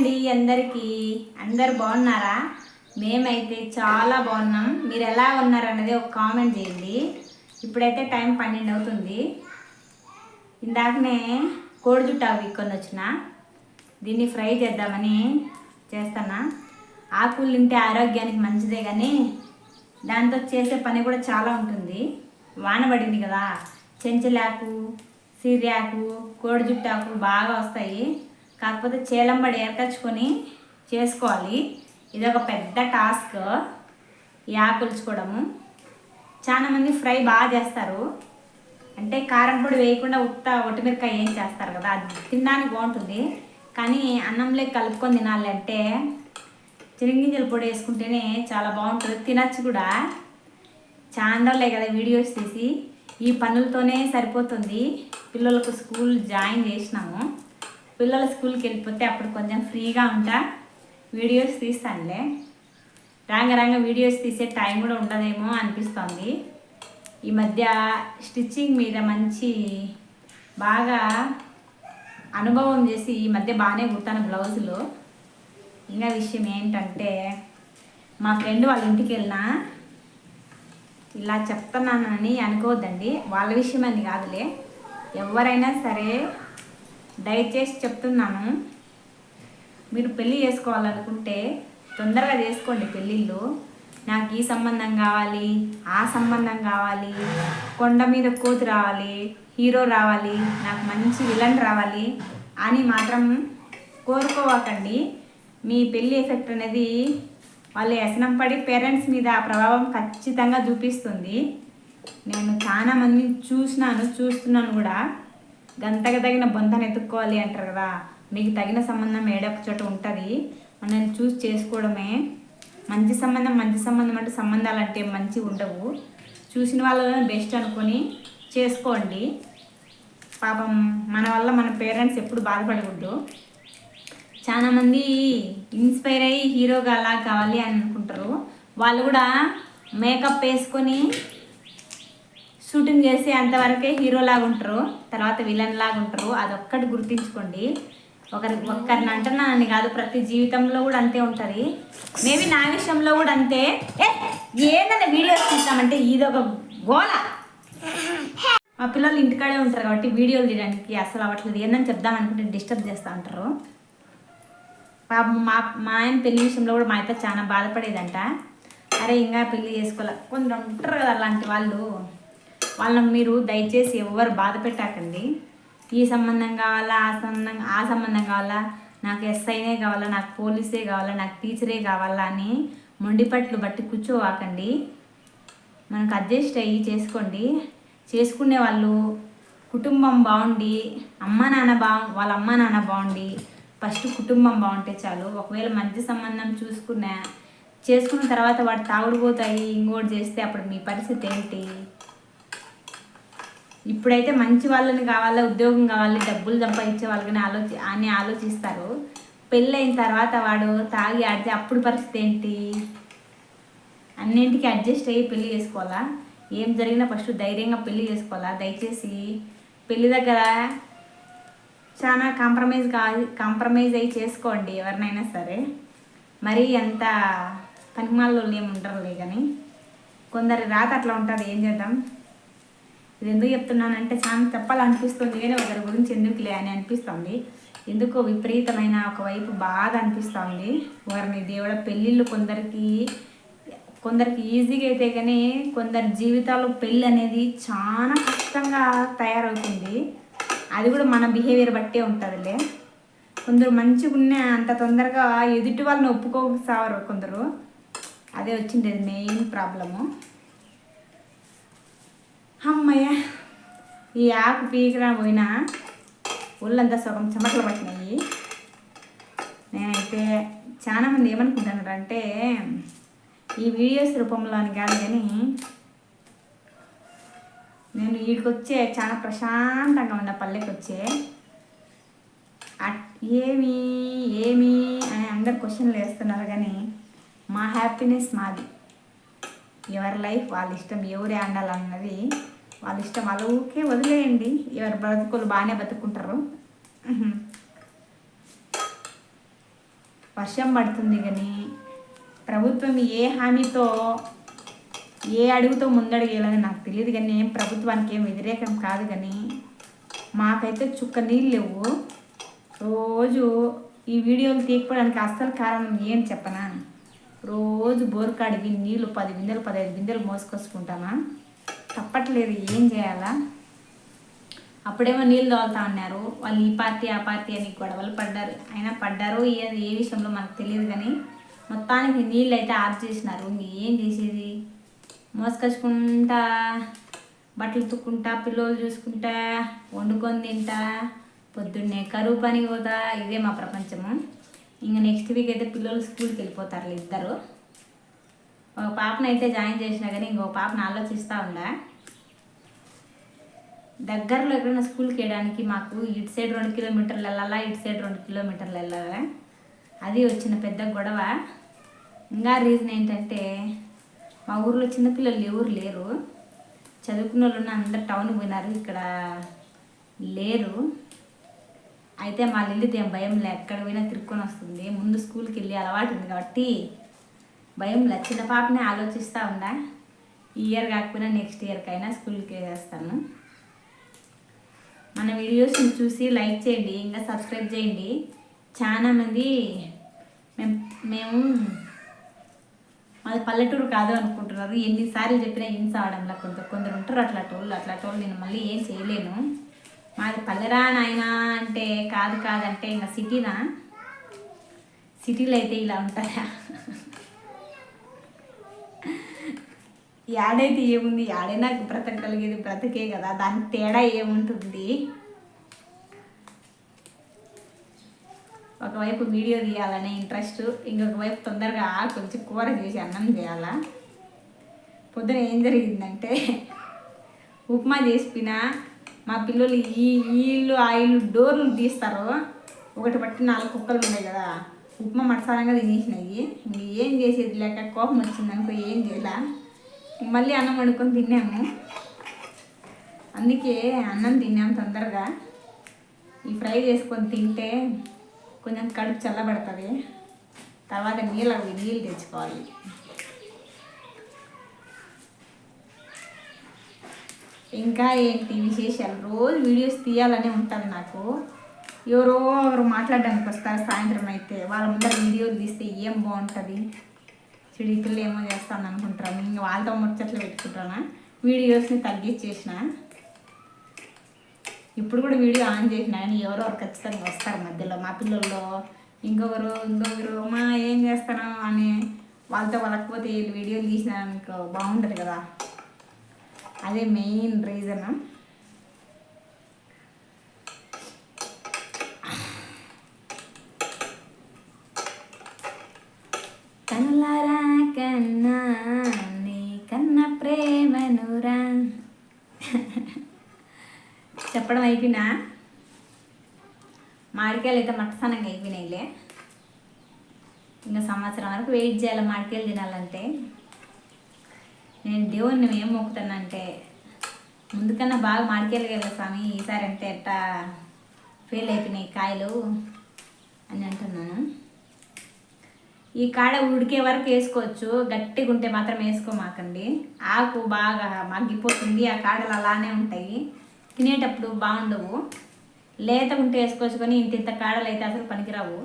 అండి అందరికీ. అందరు బాగున్నారా? మేమైతే చాలా బాగున్నాం. మీరు ఎలా ఉన్నారు అనేది ఒక కామెంట్ చేయండి. ఇప్పుడైతే టైం పన్నెండు అవుతుంది. ఇందాకనే కోడి జుట్టు వీక్కొని వచ్చిన. దీన్ని ఫ్రై చేద్దామని చేస్తానా ఆకులు తింటే ఆరోగ్యానికి మంచిదే కానీ దాంతో చేసే పని కూడా చాలా ఉంటుంది. వాన పడింది కదా. చెంచలాకు సిరియాకు కోడి జుట్టాకు బాగా వస్తాయి. కాకపోతే చేలంబడి ఏర్కచ్చుకొని చేసుకోవాలి. ఇది ఒక పెద్ద టాస్క్. ఈ ఆకులుచుకోవడము చాలామంది ఫ్రై బాగా చేస్తారు. అంటే కారం పొడి వేయకుండా ఉత్త ఒటిమిరకాయ ఏం చేస్తారు కదా అది తినడానికి బాగుంటుంది. కానీ అన్నంలో కలుపుకొని తినాలి అంటే చిరుగింజల పొడి వేసుకుంటేనే చాలా బాగుంటుంది. తినచ్చు కూడా. చాలా కదా వీడియోస్ తీసి. ఈ పనులతోనే సరిపోతుంది. పిల్లలకు స్కూల్ జాయిన్ చేసినాము. పిల్లలు స్కూల్కి వెళ్ళిపోతే అప్పుడు కొంచెం ఫ్రీగా ఉంటా. వీడియోస్ తీస్తానులే. రాంగ రాంగ వీడియోస్ తీసే టైం కూడా ఉండదేమో అనిపిస్తుంది. ఈ మధ్య స్టిచ్చింగ్ మీద మంచి బాగా అనుభవం చేసి ఈ మధ్య బాగానే కుడతాను బ్లౌజులు. ఇంకా విషయం ఏంటంటే మా ఫ్రెండ్ వాళ్ళ ఇంటికి వెళ్ళినా ఇలా చెప్తున్నానని అనుకోవద్దండి. వాళ్ళ విషయం అని కాదులే. ఎవరైనా సరే దయచేసి చెప్తున్నాను. మీరు పెళ్ళి చేసుకోవాలనుకుంటే తొందరగా చేసుకోండి పెళ్ళిళ్ళు. నాకు ఈ సంబంధం కావాలి ఆ సంబంధం కావాలి కొండ మీద కోతి రావాలి హీరో రావాలి నాకు మంచి విలన్ రావాలి అని మాత్రం కోరుకోవాకండి. మీ పెళ్ళి ఎఫెక్ట్ అనేది వాళ్ళు వ్యసనం పడి పేరెంట్స్ మీద ఆ ప్రభావం ఖచ్చితంగా చూపిస్తుంది. నేను చాలా మంది చూసినాను చూస్తున్నాను కూడా. గంతకు తగిన బొంతను ఎత్తుక్కోవాలి అంటారు కదా. మీకు తగిన సంబంధం ఏడొక చోట ఉంటుంది. మనం చూసి చేసుకోవడమే. మంచి సంబంధం మంచి సంబంధం అంటే సంబంధాలు అంటే మంచి ఉండవు. చూసిన వాళ్ళని బెస్ట్ అనుకొని చేసుకోండి. పాపం మన వల్ల మన పేరెంట్స్ ఎప్పుడు బాధపడకూడదు. చాలామంది ఇన్స్పైర్ అయ్యి హీరోగా అలా కావాలి అని అనుకుంటారు. వాళ్ళు కూడా మేకప్ వేసుకొని షూటింగ్ చేసి అంతవరకే హీరో లాగా ఉంటారు. తర్వాత విలన్ లాగా ఉంటారు. అదొక్కటి గుర్తించుకోండి. ఒకరి ఒక్కరిని అంటున్నానని కాదు ప్రతి జీవితంలో కూడా అంతే ఉంటుంది. మేబీ నా విషయంలో కూడా అంతే. ఏ వీడియోస్ చూస్తామంటే ఇది ఒక గోల. మా పిల్లలు ఇంటికాడే ఉంటారు కాబట్టి వీడియోలు తీయడానికి అసలు అవ్వట్లేదు. ఏందని చెప్దాం అనుకుంటే డిస్టర్బ్ చేస్తూ ఉంటారు. పాపం మా మా ఆయన పెళ్ళి విషయంలో కూడా మా అయితే చాలా బాధపడేదంట. అరే ఇంకా పెళ్ళి చేసుకోవాలి. కొందరు ఉంటారు కదా అలాంటి వాళ్ళు. వాళ్ళని మీరు దయచేసి ఎవరు బాధ పెట్టాకండి. ఈ సంబంధం కావాలా ఆ సంబంధం ఆ సంబంధం కావాలా? నాకు ఎస్ఐనే కావాలా నాకు పోలీసే కావాలా నాకు టీచరే కావాలా అని మొండిపట్లు బట్టి కూర్చోవాకండి. మనకు అడ్జస్ట్ అయ్యి చేసుకోండి. చేసుకునే వాళ్ళు కుటుంబం బాగుండి అమ్మ నాన్న బా వాళ్ళ అమ్మ నాన్న బాగుండి ఫస్ట్ కుటుంబం బాగుంటే చాలు. ఒకవేళ మధ్య సంబంధం చూసుకున్నా చేసుకున్న తర్వాత వాడు తాగుడు పోతాయి ఇంకోటి చేస్తే అప్పుడు మీ పరిస్థితి ఏంటి? ఇప్పుడైతే మంచి వాళ్ళని కావాలా ఉద్యోగం కావాలి డబ్బులు సంపాదించే వాళ్ళని ఆలోచి అని ఆలోచిస్తారు. పెళ్ళైన తర్వాత వాడు తాగి ఆడితే అప్పుడు పరిస్థితి ఏంటి? అన్నింటికి అడ్జస్ట్ అయ్యి పెళ్ళి చేసుకోవాలా? ఏం జరిగినా ఫస్ట్ ధైర్యంగా పెళ్ళి చేసుకోవాలా? దయచేసి పెళ్ళి దగ్గర చాలా కాంప్రమైజ్ కా కాంప్రమైజ్ అయ్యి చేసుకోండి ఎవరినైనా సరే. మరీ ఎంత పనిమాల్లో ఏమి ఉంటారులే కానీ కొందరి రాత అట్లా ఉంటుంది ఏం చేద్దాం? ఇది ఎందుకు చెప్తున్నానంటే చాలా చెప్పాలనిపిస్తుంది. కానీ ఒకరి గురించి ఎందుకులే అని అనిపిస్తుంది. ఎందుకో విపరీతమైన ఒకవైపు బాధ అనిపిస్తుంది. వారిని దేవుడ పెళ్ళిళ్ళు కొందరికి కొందరికి ఈజీగా అయితే కానీ కొందరి జీవితాల్లో పెళ్ళి అనేది చాలా కష్టంగా తయారవుతుంది. అది కూడా మన బిహేవియర్ బట్టే ఉంటుందిలే. కొందరు మంచిగా ఉన్న అంత తొందరగా ఎదుటి వాళ్ళని ఒప్పుకోసావారు కొందరు. అదే వచ్చింది మెయిన్ ప్రాబ్లము. అమ్మయ్య ఈ ఆకు పీకరా పోయినా ఒళ్ళంతా సగం చెమటలు పట్టినాయి. నేనైతే చాలా మంది ఏమనుకుంటున్నారు అంటే ఈ వీడియోస్ రూపంలో అని కాదు కానీ నేను వీడికి వచ్చే చాలా ప్రశాంతంగా ఉన్న పల్లెకి వచ్చే అట్- ఏమి ఏమి అని అందరు క్వశ్చన్లు వేస్తున్నారు కానీ మా హ్యాపీనెస్ మాది. ఎవరి లైఫ్ వాళ్ళ ఇష్టం ఎవరే ఆడాలన్నది వాళ్ళ ఇష్టం వాళ్ళ ఊరికే వదిలేయండి. ఎవరి బ్రతుకులు బాగానే బతుకుంటారు. వర్షం పడుతుంది కానీ ప్రభుత్వం ఏ హామీతో ఏ అడుగుతో ముందడుగేయాలని నాకు తెలియదు కానీ ఏం ప్రభుత్వానికి ఏం వ్యతిరేకం కాదు కానీ మాకైతే చుక్క నీళ్ళు లేవు. రోజు ఈ వీడియోలు తీయకపోవడానికి అస్సలు కారణం ఏం చెప్పనా? రోజు బోరు కాడికి నీళ్ళు పది బిందెలు పదహైదు బిందెలు మోసుకొచ్చుకుంటామా? తప్పట్లేదు ఏం చేయాలా? అప్పుడేమో నీళ్ళు తోలుతా ఉన్నారు వాళ్ళు ఈ పార్టీ ఆ పార్టీ అని గొడవలు పడ్డారు. అయినా పడ్డారు ఏ ఏ విషయంలో మనకు తెలియదు కానీ మొత్తానికి నీళ్ళు అయితే ఆఫ్ చేసినారు. ఏం చేసేది? మోసుకొచ్చుకుంటా బట్టలు తుక్కుంటా పిల్లలు చూసుకుంటా వండుకొని తింటా పొద్దున్నే కరువు పని పోతా. ఇదే మా ప్రపంచము. ఇంకా నెక్స్ట్ వీక్ అయితే పిల్లలు స్కూల్కి వెళ్ళిపోతారు ఇద్దరు. ఒక పాపను అయితే జాయిన్ చేసినా కానీ ఇంకొక పాపను ఆలోచిస్తూ ఉండా. దగ్గరలో ఎక్కడైనా స్కూల్కి వెళ్ళడానికి మాకు ఇటు సైడ్ రెండు కిలోమీటర్లు వెళ్ళాలా ఇటు సైడ్ రెండు కిలోమీటర్లు వెళ్ళాలా అది వచ్చిన పెద్ద గొడవ. ఇంకా రీజన్ ఏంటంటే మా ఊర్లో చిన్నపిల్లలు ఎవరు లేరు. చదువుకున్న వాళ్ళు ఉన్న అందరు టౌన్కి పోయినారు ఇక్కడ లేరు. అయితే మా వెళ్ళితే ఏం భయం లే ఎక్కడ పోయినా తిరుక్కొని వస్తుంది. ముందు స్కూల్కి వెళ్ళి అలవాటు ఉంది కాబట్టి భయం లే. చిన్న పాపనే ఆలోచిస్తూ ఉందా ఈ ఇయర్ కాకపోయినా నెక్స్ట్ ఇయర్కైనా స్కూల్కి వేస్తాను. మన వీడియోస్ని చూసి లైక్ చేయండి ఇంకా సబ్స్క్రైబ్ చేయండి. చాలా మంది మేము మేము మాది పల్లెటూరు కాదు అనుకుంటున్నారు. ఎన్నిసార్లు చెప్పినా హింస అవడంలా కొంత కొందరు ఉంటారు అట్లా టోళ్ళు అట్లా టోళ్ళు. నేను మళ్ళీ ఏం చేయలేను. మాది పల్లెరా నాయనా అంటే కాదు కాదంటే ఇంకా సిటీనా? సిటీలో అయితే ఇలా ఉంటాయా? యాడైతే ఏముంది? యాడైనా బ్రతకగలిగేది బ్రతకే కదా దానికి తేడా ఏముంటుంది? ఒకవైపు వీడియో తీయాలనే ఇంట్రెస్ట్ ఇంకొక వైపు తొందరగా కొంచెం కూర చేసి అన్నం చేయాలా? పొద్దున ఏం జరిగిందంటే ఉప్మా చేసిపోయినా మా పిల్లలు ఈ ఈళ్ళు ఇల్లు ఆ ఇల్లు డోర్లు తీస్తారు. ఒకటి బట్టి నాలుగు కుక్కలు ఉన్నాయి కదా. ఉప్మా మటసారంగా తినేసినాయి. ఇంక ఏం చేసేది లేక కోపం వచ్చింది అనుకో ఏం చేయాల. మళ్ళీ అన్నం వండుకొని తిన్నాము. అందుకే అన్నం తిన్నాము తొందరగా. ఈ ఫ్రై చేసుకొని తింటే కొంచెం కడుపు చల్లబడుతుంది. తర్వాత నీళ్ళు అవి నీళ్ళు తెచ్చుకోవాలి. ఇంకా ఏంటి విశేషాలు? రోజు వీడియోస్ తీయాలని ఉంటుంది నాకు. ఎవరో ఎవరు మాట్లాడడానికి వస్తారు సాయంత్రం అయితే. వాళ్ళ ముందర వీడియోలు తీస్తే ఏం బాగుంటుంది? చెడు ఏమో చేస్తాను అనుకుంటాను ఇంకా వాళ్ళతో ముచ్చట్లు పెట్టుకుంటానా? వీడియోస్ని తగ్గించేసిన. ఇప్పుడు కూడా వీడియో ఆన్ చేసిన కానీ ఎవరో ఖచ్చితంగా వస్తారు మధ్యలో మా పిల్లల్లో. ఇంకొకరు ఇంకొకరు మా ఏం చేస్తాను అని వాళ్ళతో వాళ్ళకపోతే వీళ్ళు వీడియోలు తీసినానికి బాగుంటుంది కదా. అదే మెయిన్ రీజన్ కనులారా కన్నా నీ కన్న ప్రేమనురా చెప్పడం అయిపోయినా? మాడికాయలు అయితే మట్టసనంగా అయిపోయినాయిలే. ఇంకా సంవత్సరం వరకు వెయిట్ చేయాలి మామిడికాయలు తినాలంటే. నేను దేవుణ్ణి ఏం మొక్కుతానంటే ముందుకన్నా బాగా మాడికెళ్ళి స్వామి ఈసారి అంటే ఎట్టా ఫెయిల్ అయిపోయినాయి కాయలు అని అంటున్నాను. ఈ కాడ ఉడికే వరకు వేసుకోవచ్చు గట్టిగా ఉంటే మాత్రం వేసుకోమాకండి. ఆకు బాగా మగ్గిపోతుంది ఆ కాడలు అలానే ఉంటాయి. తినేటప్పుడు బాగుండవు. లేత ఉంటే వేసుకోవచ్చు కానీ ఇంత ఇంత కాడలు అయితే అసలు పనికిరావు.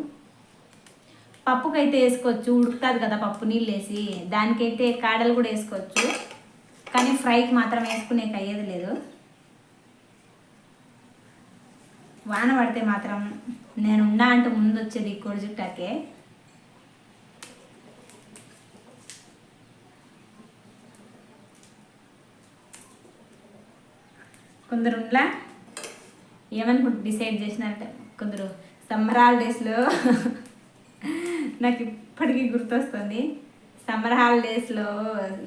పప్పుకైతే వేసుకోవచ్చు ఉడుకుతుంది కదా పప్పు నీళ్ళు వేసి దానికైతే కాడలు కూడా వేసుకోవచ్చు. కానీ ఫ్రైకి మాత్రం వేసుకునే అయ్యేది లేదు. వాన పడితే మాత్రం నేను ఉన్నా అంటే ముందు వచ్చేది కోడి జుట్టాకే. కొందరు ఉండ్లా? ఏమనుకుంటు డిసైడ్ చేసినారంటే కొందరు సమ్మరాల డేస్లో నాకు ఇప్పటికీ గుర్తొస్తుంది. సమ్మర్ హాలిడేస్లో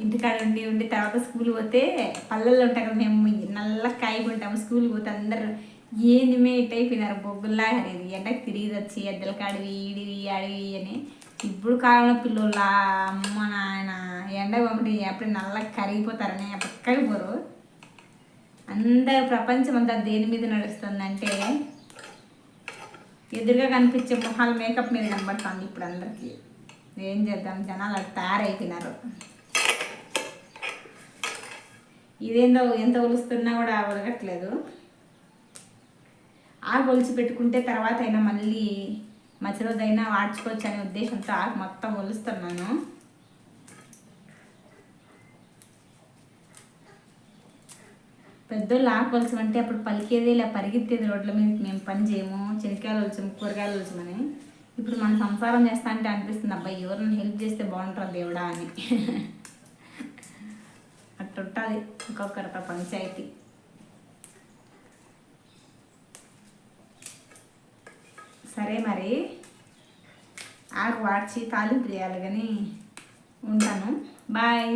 ఇంటికాడ ఉండి ఉండి తర్వాత స్కూల్ పోతే పల్లెల్లో ఉంటాం కదా మేము నల్ల కాయకుంటాము స్కూల్ పోతే అందరు ఏంది మే ఇట్ అయిపోయినారు. బొగ్గుల్లా అనేది ఎండకు తిరిగి వచ్చి ఎద్దల కాడివి ఈడివి అడివి అని. ఇప్పుడు కాలంలో పిల్లలు అమ్మ నాయన ఎండ పంపి అప్పుడు నల్ల కరిగిపోతారని పక్కకి పోరు. అందరు ప్రపంచం అంతా దేని మీద నడుస్తుందంటే ఎదురుగా కనిపించే మొహాలు మేకప్ మీద కనబడుతుంది ఇప్పుడు అందరికీ. ఏం చేద్దాం? జనాలు అటు తయారైపోయినారు. ఇదేందో ఎంత ఒలుస్తున్నా కూడా ఒలగట్లేదు. ఆకు ఒలిచి పెట్టుకుంటే తర్వాత అయినా మళ్ళీ మధ్య రోజైనా వాడ్చుకోవచ్చు అనే ఉద్దేశంతో ఆకు మొత్తం ఒలుస్తున్నాను. పెద్దోళ్ళు ఆకు అంటే అప్పుడు పలికేది ఇలా పరిగెత్తేది రోడ్ల మీద మేము పని చేయము చెనికాయలు ఒలచము కూరగాయలు ఒలచమని ఇప్పుడు మనం సంసారం చేస్తా అంటే అనిపిస్తుంది అబ్బాయి ఎవరిని హెల్ప్ చేస్తే బాగుంటుంది దేవుడా అని. అట్టుంటుంది ఇంకొకరి పంచాయతీ. సరే మరి ఆకు వాడ్చి తాలింపు చేయాలి కానీ ఉంటాను. బాయ్.